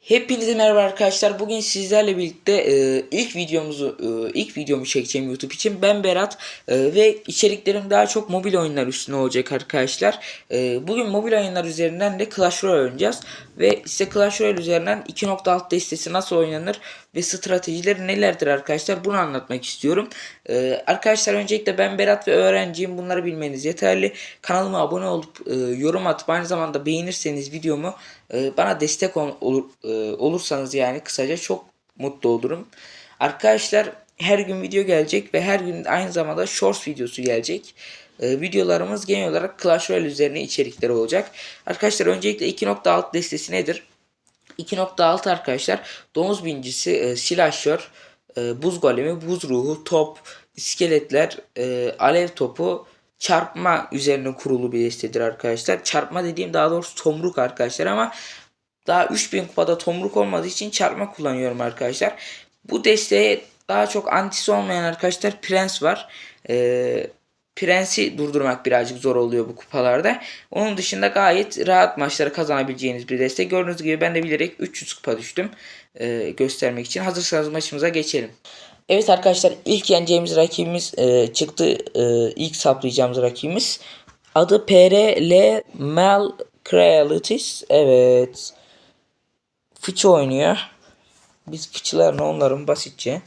Hepinize merhaba arkadaşlar. Bugün sizlerle birlikte e, ilk videomuzu e, ilk videomu çekeceğim YouTube için. Ben Berat e, ve içeriklerim daha çok mobil oyunlar üstüne olacak arkadaşlar. E, bugün mobil oyunlar üzerinden de Clash Royale oynayacağız ve size Clash Royale üzerinden 2.6 destesi nasıl oynanır ve stratejileri nelerdir arkadaşlar bunu anlatmak istiyorum. E, arkadaşlar öncelikle ben Berat ve öğrenciyim. Bunları bilmeniz yeterli. Kanalıma abone olup e, yorum atıp aynı zamanda beğenirseniz videomu e, bana destek ol- olur, e, olursanız yani kısaca çok mutlu olurum. Arkadaşlar her gün video gelecek ve her gün aynı zamanda shorts videosu gelecek. E, videolarımız genel olarak Clash Royale üzerine içerikleri olacak. Arkadaşlar öncelikle 2.6 destesi nedir? 2.6 arkadaşlar domuz bincisi, e, silahşör, e, buz golemi, buz ruhu, top, iskeletler, e, alev topu, çarpma üzerine kurulu bir destedir arkadaşlar. Çarpma dediğim daha doğrusu tomruk arkadaşlar ama daha 3000 kupada tomruk olmadığı için çarpma kullanıyorum arkadaşlar. Bu desteğe daha çok antisi olmayan arkadaşlar prens var. Ee, prensi durdurmak birazcık zor oluyor bu kupalarda. Onun dışında gayet rahat maçları kazanabileceğiniz bir destek. Gördüğünüz gibi ben de bilerek 300 kupa düştüm. ee, göstermek için. Hazırsanız maçımıza geçelim. Evet arkadaşlar ilk yeneceğimiz rakibimiz e, çıktı. E, ilk saplayacağımız rakibimiz. Adı PRL Mal Crealities. Evet. Fıçı oynuyor. Biz fıçılarını onların basitçe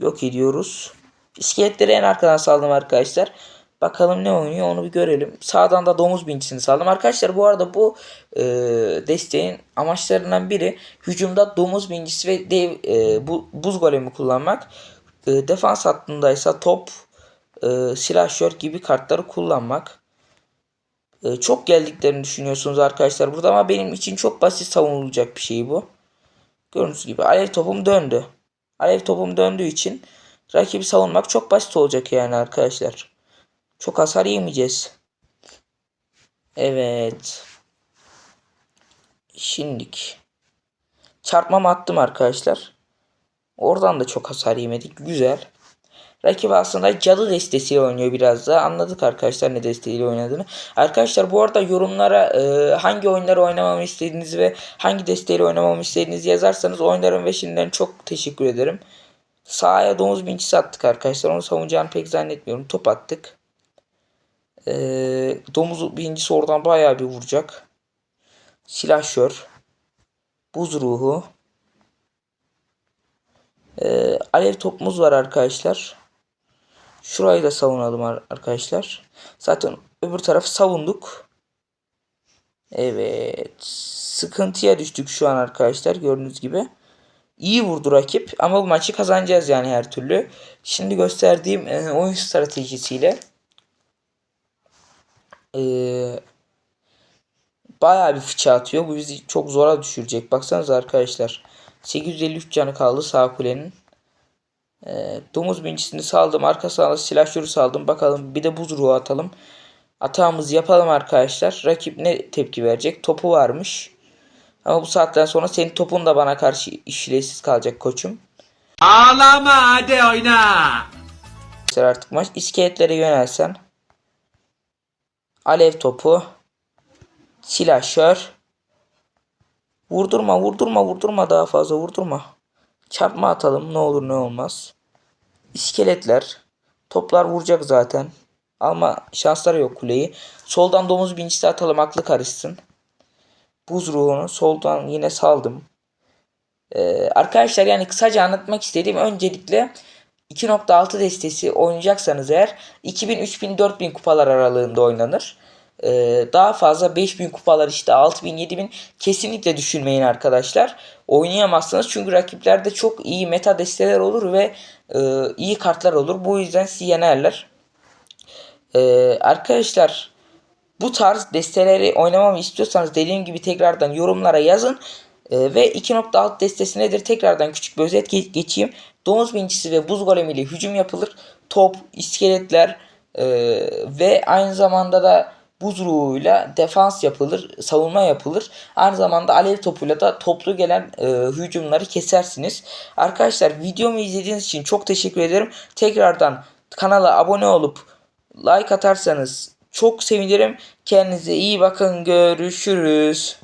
yok ediyoruz. İskeletleri en arkadan saldım arkadaşlar. Bakalım ne oynuyor onu bir görelim. Sağdan da domuz bincisini saldım. Arkadaşlar bu arada bu e, desteğin amaçlarından biri hücumda domuz bincisi ve dev e, bu, buz golemi kullanmak. E, defans hattındaysa top, e, silahşör gibi kartları kullanmak. E, çok geldiklerini düşünüyorsunuz arkadaşlar burada ama benim için çok basit savunulacak bir şey bu. Gördüğünüz gibi alev topum döndü. Alev topum döndüğü için rakibi savunmak çok basit olacak yani arkadaşlar. Çok hasar yemeyeceğiz. Evet. Şimdilik. Çarpmamı attım arkadaşlar. Oradan da çok hasar yemedik. Güzel. Rakip aslında cadı destesiyle oynuyor biraz da. Anladık arkadaşlar ne desteğiyle oynadığını. Arkadaşlar bu arada yorumlara e, hangi oyunları oynamamı istediğinizi ve hangi desteğiyle oynamamı istediğinizi yazarsanız oynarım ve şimdiden çok teşekkür ederim. Sahaya domuz bincisi attık arkadaşlar. Onu savunacağını pek zannetmiyorum. Top attık. E, domuz bincisi oradan bayağı bir vuracak. Silahşör. Buz ruhu. E, alev topumuz var arkadaşlar. Şurayı da savunalım ar- arkadaşlar. Zaten öbür tarafı savunduk. Evet. Sıkıntıya düştük şu an arkadaşlar gördüğünüz gibi. İyi vurdu rakip ama bu maçı kazanacağız yani her türlü. Şimdi gösterdiğim e, oyun stratejisiyle e, bayağı bir fıça atıyor. Bu bizi çok zora düşürecek. Baksanıza arkadaşlar. 853 canı kaldı sağ kulenin. E, domuz bincisini saldım. Arkasına da silahşörü saldım. Bakalım bir de buz ruhu atalım. Atağımızı yapalım arkadaşlar. Rakip ne tepki verecek? Topu varmış. Ama bu saatten sonra senin topun da bana karşı işlevsiz kalacak koçum. Ağlama hadi oyna. Artık maç iskeletlere yönelsen. Alev topu. Silahşör. Vurdurma vurdurma vurdurma daha fazla vurdurma. Çarpma atalım ne olur ne olmaz. İskeletler. Toplar vuracak zaten. Ama şansları yok kuleyi. Soldan domuz bincisi atalım aklı karışsın. Buz ruhunu soldan yine saldım. Ee, arkadaşlar yani kısaca anlatmak istediğim öncelikle 2.6 destesi oynayacaksanız eğer 2000, 3000, 4000 kupalar aralığında oynanır. Ee, daha fazla 5000 kupalar işte 6000, 7000 kesinlikle düşünmeyin arkadaşlar. Oynayamazsınız çünkü rakiplerde çok iyi meta desteler olur ve e, iyi kartlar olur. Bu yüzden sizi yenerler. Ee, arkadaşlar bu tarz desteleri oynamamı istiyorsanız dediğim gibi tekrardan yorumlara yazın. Ee, ve 2.6 destesi nedir? Tekrardan küçük bir özet ge- geçeyim. Domuz bincisi ve buz golemiyle hücum yapılır. Top, iskeletler e, ve aynı zamanda da buz ruhuyla defans yapılır, savunma yapılır. Aynı zamanda alev topuyla da toplu gelen e, hücumları kesersiniz. Arkadaşlar videomu izlediğiniz için çok teşekkür ederim. Tekrardan kanala abone olup like atarsanız çok sevinirim. Kendinize iyi bakın. Görüşürüz.